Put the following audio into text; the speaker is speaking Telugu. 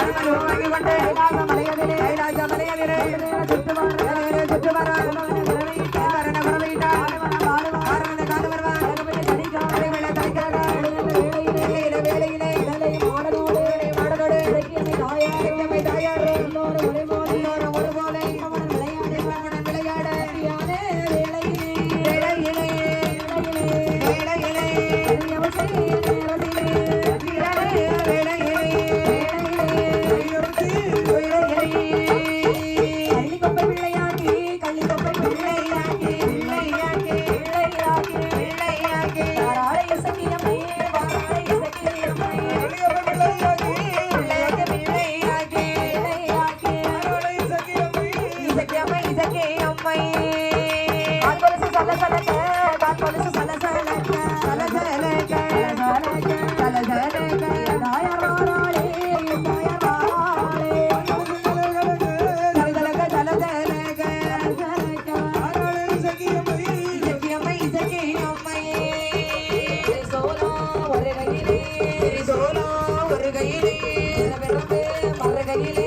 ಕೈಲಾಸ ಮನೆಯದಿರೇ ಕೈಲಾಸ ಮನೆಯದಿರೇ ஒரு கையிலே